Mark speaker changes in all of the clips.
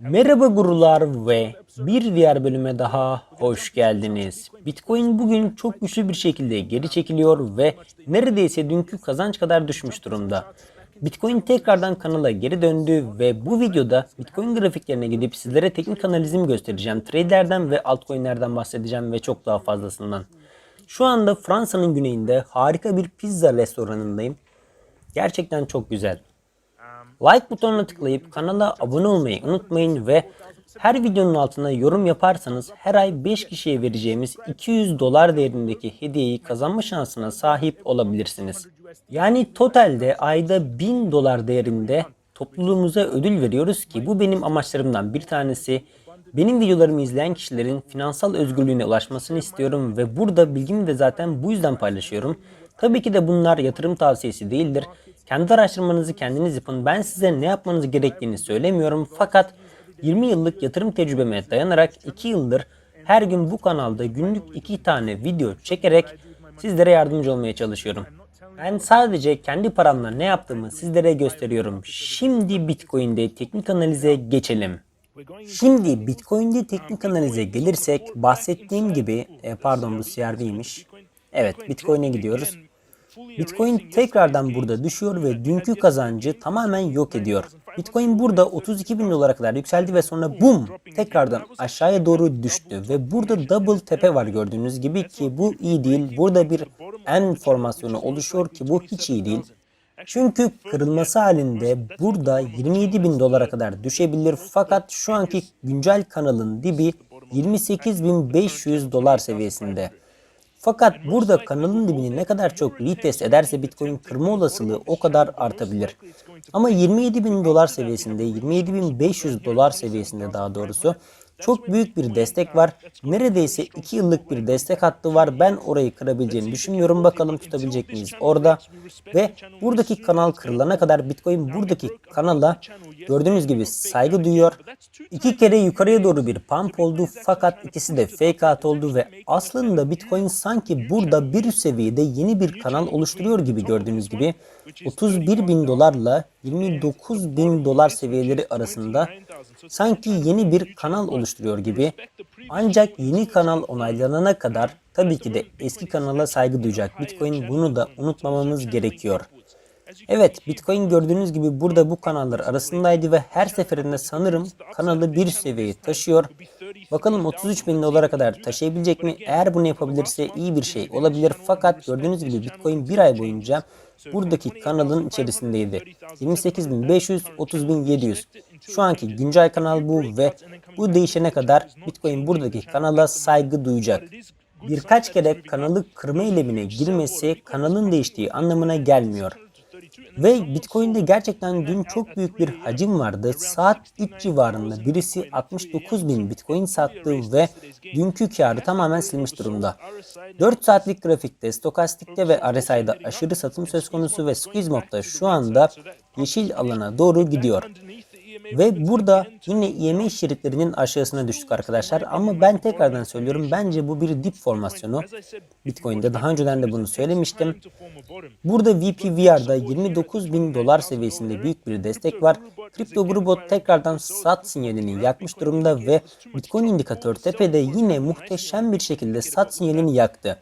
Speaker 1: Merhaba gurular ve bir diğer bölüme daha hoş geldiniz. Bitcoin bugün çok güçlü bir şekilde geri çekiliyor ve neredeyse dünkü kazanç kadar düşmüş durumda. Bitcoin tekrardan kanala geri döndü ve bu videoda Bitcoin grafiklerine gidip sizlere teknik analizimi göstereceğim. Trade'lerden ve altcoin'lerden bahsedeceğim ve çok daha fazlasından. Şu anda Fransa'nın güneyinde harika bir pizza restoranındayım. Gerçekten çok güzel. Like butonuna tıklayıp kanala abone olmayı unutmayın ve her videonun altına yorum yaparsanız her ay 5 kişiye vereceğimiz 200 dolar değerindeki hediyeyi kazanma şansına sahip olabilirsiniz. Yani totalde ayda 1000 dolar değerinde topluluğumuza ödül veriyoruz ki bu benim amaçlarımdan bir tanesi. Benim videolarımı izleyen kişilerin finansal özgürlüğüne ulaşmasını istiyorum ve burada bilgimi de zaten bu yüzden paylaşıyorum. Tabii ki de bunlar yatırım tavsiyesi değildir. Kendi araştırmanızı kendiniz yapın. Ben size ne yapmanız gerektiğini söylemiyorum. Fakat 20 yıllık yatırım tecrübeme dayanarak 2 yıldır her gün bu kanalda günlük 2 tane video çekerek sizlere yardımcı olmaya çalışıyorum. Ben sadece kendi paramla ne yaptığımı sizlere gösteriyorum. Şimdi Bitcoin'de teknik analize geçelim. Şimdi Bitcoin'de teknik analize gelirsek bahsettiğim gibi e, pardon bu CRV'ymiş. Evet Bitcoin'e gidiyoruz. Bitcoin tekrardan burada düşüyor ve dünkü kazancı tamamen yok ediyor. Bitcoin burada 32 bin dolara kadar yükseldi ve sonra boom tekrardan aşağıya doğru düştü ve burada double tepe var gördüğünüz gibi ki bu iyi değil. Burada bir N formasyonu oluşuyor ki bu hiç iyi değil. Çünkü kırılması halinde burada 27 bin dolara kadar düşebilir fakat şu anki güncel kanalın dibi 28.500 dolar seviyesinde. Fakat burada kanalın dibini ne kadar çok retest ederse Bitcoin kırma olasılığı o kadar artabilir. Ama 27 bin dolar seviyesinde, 27.500 dolar seviyesinde daha doğrusu çok büyük bir destek var. Neredeyse 2 yıllık bir destek hattı var. Ben orayı kırabileceğini düşünmüyorum. Bakalım tutabilecek miyiz orada. Ve buradaki kanal kırılana kadar Bitcoin buradaki kanala gördüğünüz gibi saygı duyuyor. İki kere yukarıya doğru bir pump oldu fakat ikisi de fake out oldu ve aslında Bitcoin sanki burada bir seviyede yeni bir kanal oluşturuyor gibi gördüğünüz gibi 31 bin dolarla 29 bin dolar seviyeleri arasında sanki yeni bir kanal oluşturuyor gibi. Ancak yeni kanal onaylanana kadar tabii ki de eski kanala saygı duyacak. Bitcoin bunu da unutmamamız gerekiyor. Evet Bitcoin gördüğünüz gibi burada bu kanallar arasındaydı ve her seferinde sanırım kanalı bir seviyeye taşıyor. Bakalım 33 bin dolara kadar taşıyabilecek mi? Eğer bunu yapabilirse iyi bir şey olabilir. Fakat gördüğünüz gibi Bitcoin bir ay boyunca buradaki kanalın içerisindeydi. 28.500, 30.700. Şu anki güncel kanal bu ve bu değişene kadar Bitcoin buradaki kanala saygı duyacak. Birkaç kere kanalı kırma eylemine girmesi kanalın değiştiği anlamına gelmiyor. Ve Bitcoin'de gerçekten dün çok büyük bir hacim vardı. Saat 3 civarında birisi 69 bin Bitcoin sattı ve dünkü karı tamamen silmiş durumda. 4 saatlik grafikte, stokastikte ve RSI'de aşırı satım söz konusu ve squeeze modda şu anda yeşil alana doğru gidiyor. Ve burada yine EMA şeritlerinin aşağısına düştük arkadaşlar. Ama ben tekrardan söylüyorum bence bu bir dip formasyonu. Bitcoin'de daha önceden de bunu söylemiştim. Burada VPVR'da 29 bin dolar seviyesinde büyük bir destek var. Kripto grubu tekrardan sat sinyalini yakmış durumda ve Bitcoin indikatör tepede yine muhteşem bir şekilde sat sinyalini yaktı.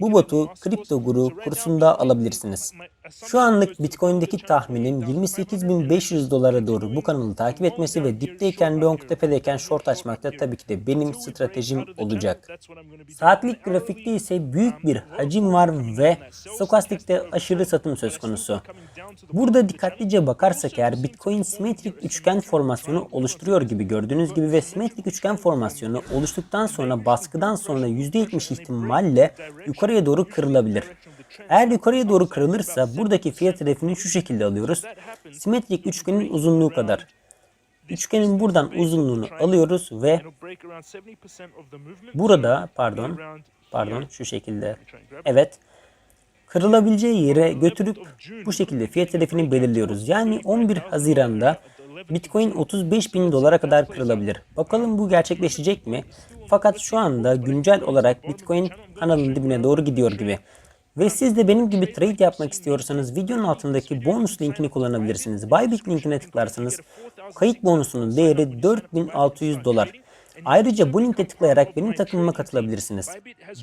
Speaker 1: Bu botu kripto guru kursunda alabilirsiniz. Şu anlık Bitcoin'deki tahminim 28.500 dolara doğru bu kanalı takip etmesi ve dipteyken long tepedeyken short açmakta tabii ki de benim stratejim olacak. Saatlik grafikte ise büyük bir hacim var ve stokastikte aşırı satım söz konusu. Burada dikkatlice bakarsak eğer Bitcoin simetrik üçgen formasyonu oluşturuyor gibi gördüğünüz gibi ve simetrik üçgen formasyonu oluştuktan sonra baskıdan sonra %70 ihtimalle yukarıya doğru kırılabilir. Eğer yukarıya doğru kırılırsa buradaki fiyat hedefini şu şekilde alıyoruz. Simetrik üçgenin uzunluğu kadar. Üçgenin buradan uzunluğunu alıyoruz ve burada pardon pardon şu şekilde evet kırılabileceği yere götürüp bu şekilde fiyat hedefini belirliyoruz. Yani 11 Haziran'da Bitcoin 35 bin dolara kadar kırılabilir. Bakalım bu gerçekleşecek mi? Fakat şu anda güncel olarak Bitcoin kanalın dibine doğru gidiyor gibi. Ve siz de benim gibi trade yapmak istiyorsanız videonun altındaki bonus linkini kullanabilirsiniz. Bybit linkine tıklarsanız kayıt bonusunun değeri 4600 dolar. Ayrıca bu linke tıklayarak benim takımıma katılabilirsiniz.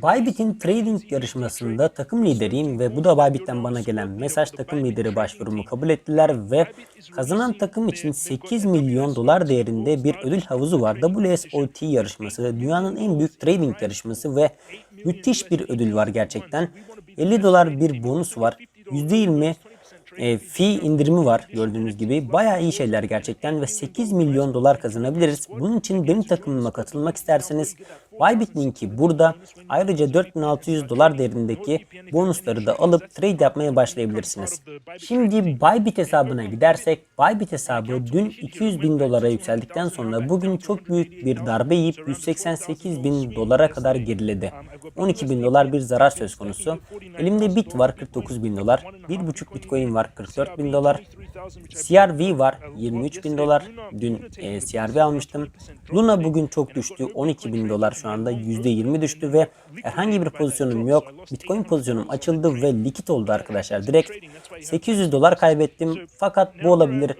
Speaker 1: Bybit'in trading yarışmasında takım lideriyim ve bu da Bybit'ten bana gelen mesaj takım lideri başvurumu kabul ettiler ve kazanan takım için 8 milyon dolar değerinde bir ödül havuzu var. WSOT yarışması dünyanın en büyük trading yarışması ve müthiş bir ödül var gerçekten. 50 dolar bir bonus var. %20 e, fee indirimi var gördüğünüz gibi. Bayağı iyi şeyler gerçekten ve 8 milyon dolar kazanabiliriz. Bunun için benim takımıma katılmak isterseniz Bybit linki burada. Ayrıca 4600 dolar değerindeki bonusları da alıp trade yapmaya başlayabilirsiniz. Şimdi Bybit hesabına gidersek Bybit hesabı dün 200 bin dolara yükseldikten sonra bugün çok büyük bir darbe yiyip 188 bin dolara kadar geriledi. 12 bin dolar bir zarar söz konusu. Elimde bit var 49 bin dolar. 1.5 bitcoin var 44 bin dolar. CRV var 23 bin dolar. Dün e, CRV almıştım. Luna bugün çok düştü 12 bin dolar şu anda %20 düştü ve herhangi bir pozisyonum yok. Bitcoin pozisyonum açıldı ve likit oldu arkadaşlar direkt. 800 dolar kaybettim fakat bu olabilir.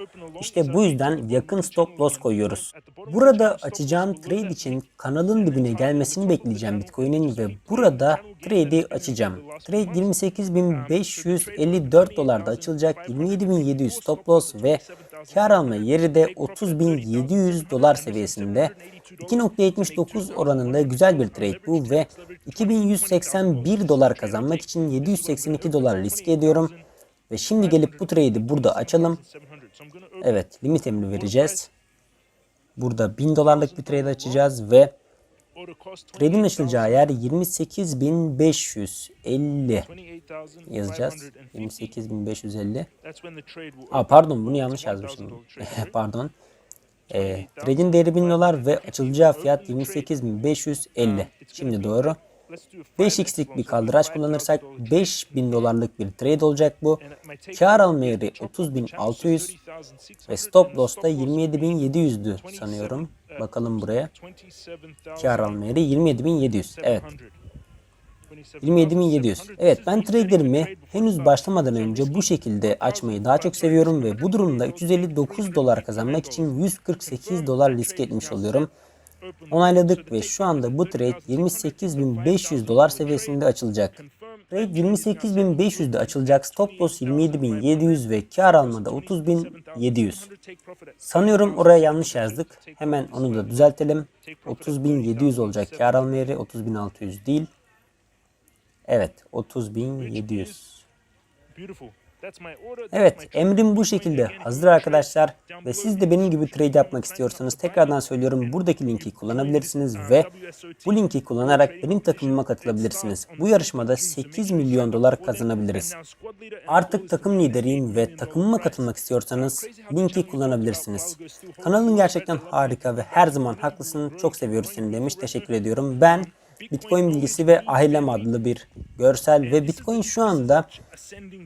Speaker 1: İşte bu yüzden yakın stop loss koyuyoruz. Burada açacağım trade için kanalın dibine gelmesini bekleyeceğim Bitcoin'in ve burada trade'i açacağım. Trade 28.554 dolarda açılacak. 27.700 stop loss ve kar alma yeri de 30.700 dolar seviyesinde. 2.79 oranında güzel bir trade bu ve 2181 dolar kazanmak için 782 dolar risk ediyorum. Ve şimdi gelip bu trade'i burada açalım. Evet limit emri vereceğiz. Burada 1000 dolarlık bir trade açacağız ve trade'in açılacağı yer 28.550 yazacağız. 28.550. Aa pardon bunu yanlış yazmışım. pardon. E, trade'in değeri 1000 dolar ve açılacağı fiyat 28.550. Şimdi doğru. 5x'lik bir kaldıraç kullanırsak 5000 dolarlık bir trade olacak bu. Kar alma yeri 30.600 ve stop loss da 27.700'dü sanıyorum. Bakalım buraya. Kar alma yeri 27.700. Evet. 27.700. Evet ben traderimi henüz başlamadan önce bu şekilde açmayı daha çok seviyorum ve bu durumda 359 dolar kazanmak için 148 dolar risk etmiş oluyorum. Onayladık ve şu anda bu trade 28.500 dolar seviyesinde açılacak. Trade 28.500'de açılacak stop loss 27.700 ve kar almada 30.700. Sanıyorum oraya yanlış yazdık. Hemen onu da düzeltelim. 30.700 olacak kar alma yeri 30.600 değil. Evet 30.700. Evet emrim bu şekilde. Hazır arkadaşlar ve siz de benim gibi trade yapmak istiyorsanız tekrardan söylüyorum buradaki linki kullanabilirsiniz ve bu linki kullanarak benim takımıma katılabilirsiniz. Bu yarışmada 8 milyon dolar kazanabiliriz. Artık takım lideriyim ve takımıma katılmak istiyorsanız linki kullanabilirsiniz. Kanalın gerçekten harika ve her zaman haklısın. çok seviyoruz seni demiş. Teşekkür ediyorum. Ben Bitcoin bilgisi ve ailem adlı bir görsel ve Bitcoin şu anda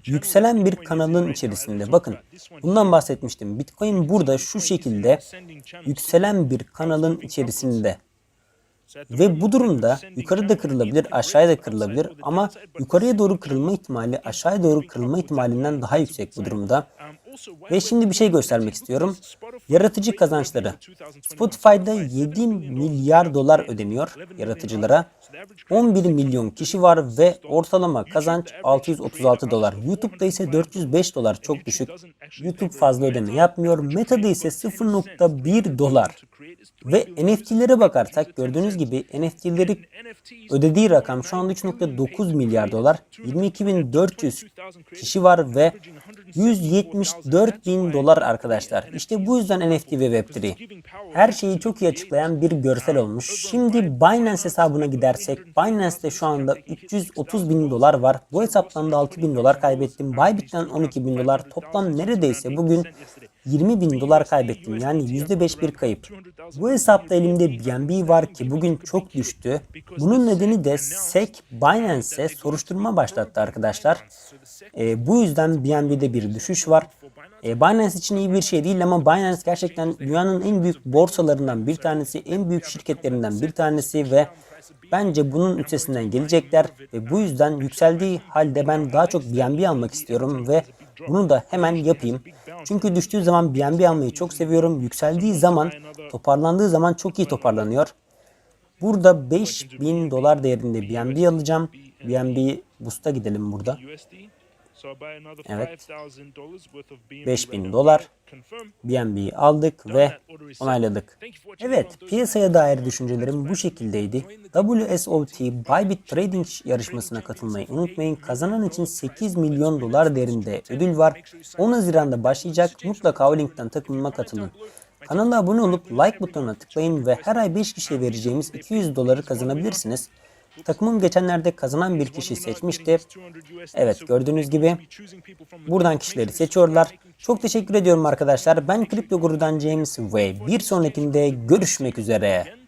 Speaker 1: yükselen bir kanalın içerisinde. Bakın bundan bahsetmiştim. Bitcoin burada şu şekilde yükselen bir kanalın içerisinde. Ve bu durumda yukarı da kırılabilir, aşağıya da kırılabilir ama yukarıya doğru kırılma ihtimali aşağıya doğru kırılma ihtimalinden daha yüksek bu durumda. Ve şimdi bir şey göstermek istiyorum. Yaratıcı kazançları. Spotify'da 7 milyar dolar ödeniyor yaratıcılara. 11 milyon kişi var ve ortalama kazanç 636 dolar. YouTube'da ise 405 dolar çok düşük. YouTube fazla ödeme yapmıyor. Meta'da ise 0.1 dolar. Ve NFT'lere bakarsak gördüğünüz gibi NFT'leri ödediği rakam şu anda 3.9 milyar dolar. 22.400 kişi var ve 174 bin dolar arkadaşlar. İşte bu yüzden NFT ve Web3. Her şeyi çok iyi açıklayan bir görsel olmuş. Şimdi Binance hesabına gidersek Binance'te şu anda 330 bin dolar var. Bu hesaptan da 6 bin dolar kaybettim. Bybit'ten 12 bin dolar. Toplam neredeyse bugün 20 bin dolar kaybettim. Yani %5 bir kayıp. Bu hesapta elimde BNB var ki bugün çok düştü. Bunun nedeni de SEC Binance'e soruşturma başlattı arkadaşlar. E, bu yüzden BNB'de bir düşüş var. E, Binance için iyi bir şey değil ama Binance gerçekten dünyanın en büyük borsalarından bir tanesi, en büyük şirketlerinden bir tanesi ve bence bunun üstesinden gelecekler ve bu yüzden yükseldiği halde ben daha çok BNB almak istiyorum ve bunu da hemen yapayım. Çünkü düştüğü zaman BNB almayı çok seviyorum. Yükseldiği zaman, toparlandığı zaman çok iyi toparlanıyor. Burada 5000 dolar değerinde BNB alacağım. BNB Boost'a gidelim burada.
Speaker 2: Evet.
Speaker 1: 5000 dolar. BNB'yi aldık ve onayladık. Evet, piyasaya dair düşüncelerim bu şekildeydi. WSOT Bybit Trading yarışmasına katılmayı unutmayın. Kazanan için 8 milyon dolar değerinde ödül var. 10 Haziran'da başlayacak. Mutlaka o linkten takılıma katılın. Kanala abone olup like butonuna tıklayın ve her ay 5 kişiye vereceğimiz 200 doları kazanabilirsiniz. Takımım geçenlerde kazanan bir kişi seçmişti. Evet gördüğünüz gibi buradan kişileri seçiyorlar. Çok teşekkür ediyorum arkadaşlar. Ben Kripto Guru'dan James ve bir sonrakinde görüşmek üzere.